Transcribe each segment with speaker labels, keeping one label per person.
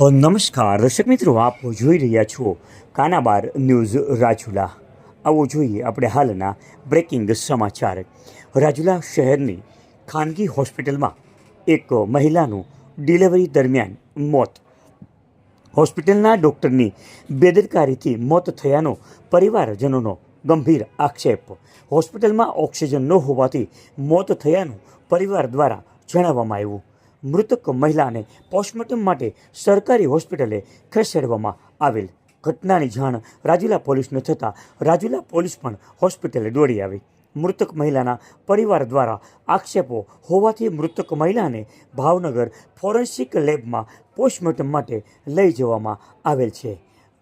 Speaker 1: નમસ્કાર. દર્શક મિત્રો, આપ જોઈ રહ્યા છો કાનાબાર ન્યૂઝ રાજુલા. આવો જોઈએ આપણે હાલના બ્રેકિંગ સમાચાર. રાજુલા શહેરની ખાનગી હોસ્પિટલમાં એક મહિલાનું ડિલિવરી દરમિયાન મોત. હોસ્પિટલના ડૉક્ટરની બેદરકારીથી મોત થયાનો પરિવારજનોનો ગંભીર આક્ષેપ. હોસ્પિટલમાં ઓક્સિજન ન હોવાથી મોત થયાનું પરિવાર દ્વારા જણાવવામાં આવ્યું. મૃતક મહિલાને પોસ્ટમોર્ટમ માટે સરકારી હોસ્પિટલે ખસેડવામાં આવેલ ઘટનાની જાણ રાજુલા પોલીસને થતાં રાજુલા પોલીસ પણ હોસ્પિટલે દોડી આવી. મૃતક મહિલાના પરિવાર દ્વારા આક્ષેપો હોવાથી મૃતક મહિલાને ભાવનગર ફોરેન્સિક લેબમાં પોસ્ટમોર્ટમ માટે લઈ જવામાં આવેલ છે.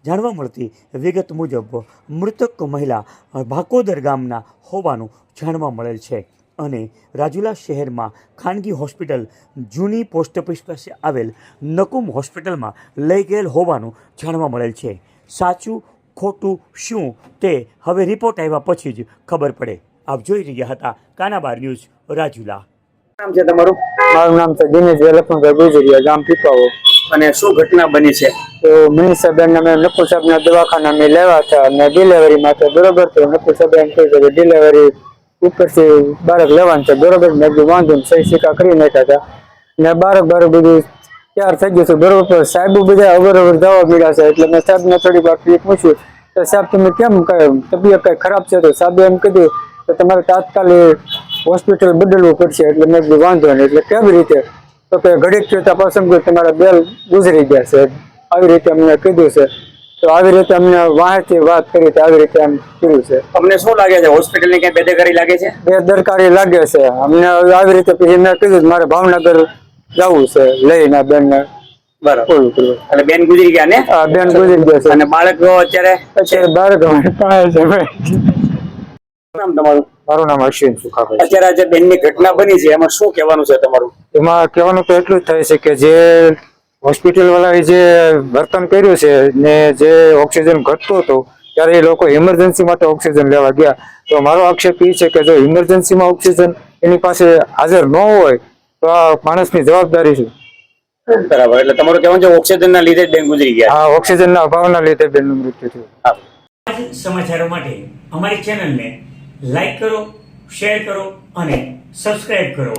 Speaker 1: જાણવા મળતી વિગત મુજબ મૃતક મહિલા ભાકોદર ગામના હોવાનું જાણવા મળેલ છે. અને રાજુલા શહેરમાં ખાનગી હોસ્પિટલ જૂની પોસ્ટ ઓફિસ પાસે આવેલ નકુમ હોસ્પિટલમાં લઈ ગયેલ હોવાનું જાણવા મળેલ છે. સાચું ખોટું શું તે હવે રિપોર્ટ આવ્યા પછી જ ખબર પડે. આપ જોઈ રહ્યા હતા કાનાબાર ન્યૂઝ રાજુલા.
Speaker 2: નામ છે તમારું?
Speaker 3: મારું નામ છે દિનેશભાઈ લખમણભાઈ ગુજરિયા ગામ પીપાવો.
Speaker 2: અને શું ઘટના બની છે?
Speaker 3: તો મનીષાબેન અમે નકુલ સાહેબના દવાખાના મેં લેવા હતા અને ડિલિવરી માટે બરોબર તો નકુલ સાહેબ એમ કહ્યું કે ડિલિવરી ઉપરથી બાળક લેવાનું છે. બરોબર મેં કીધું, વાંધો નહીં, સહી સિક્કા કરી નાખ્યા હતા. ને બાળક બાળક બધું તૈયાર થઈ ગયું છે. બરોબર સાહેબો બધા અવર અવર જવા મળ્યા છે. એટલે મેં સાહેબને થોડી વાર પૂછ્યું, તો સાહેબ, તમે કેમ તબિયત કઈ ખરાબ છે? તો સાહેબે એમ કીધું તો તમારે તાત્કાલિક હોસ્પિટલ બદલવું પડશે. એટલે મેં કીધું, વાંધો નહીં. એટલે કેવી રીતે? તો કે ઘડીક થયું તપાસ તમારા બેલ ગુજરી ગયા છે. આવી રીતે અમને કીધું છે. તો આવી રીતે અમને વાંહેથી વાત કરી તો આવી રીતે એમ કર્યું છે.
Speaker 2: તમને શું લાગે છે? હોસ્પિટલની કઈ બેદરકારી લાગે છે?
Speaker 3: બેદરકારી લાગે છે. અમને હવે આવી રીતે પછી મેં કીધું મારે ભાવનગર જવું છે લઈને બેનને.
Speaker 2: બરાબર. એટલે બેન ગુજરી ગયા ને?
Speaker 3: આ બેન ગુજરી ગયા છે.
Speaker 2: અને બાળક અત્યારે?
Speaker 3: અત્યારે બાળક પાસે છે
Speaker 2: નામ તમારું?
Speaker 3: મારું નામ અશ્વિન સુખાભાઈ
Speaker 2: અત્યારે આ જે બેનની ઘટના બની છે એમાં શું કહેવાનું છે તમારું?
Speaker 3: એમાં કહેવાનું તો એટલું જ થાય છે કે જે હોસ્પિટલ વાળાએ જે વર્તન કર્યું છે ને જે ઓક્સિજન ઘટતો હતો ત્યારે એ લોકો ઇમરજન્સી માટે ઓક્સિજન લેવા ગયા. તો મારો આક્ષેપ એ છે કે જો ઇમરજન્સીમાં ઓક્સિજન એની પાસે હાજર ન હોય તો આ માણસની જવાબદારી છે.
Speaker 2: બરાબર એટલે તમારું કહેવાનું છે ઓક્સિજન ના લીધે બેન ગુજરી ગયા.
Speaker 3: આ ઓક્સિજનના અભાવના લીધે બેનનું મૃત્યુ થયું.
Speaker 2: હા.
Speaker 1: સમાચારો માટે અમારી ચેનલને લાઈક કરો શેર કરો અને સબસ્ક્રાઈબ કરો.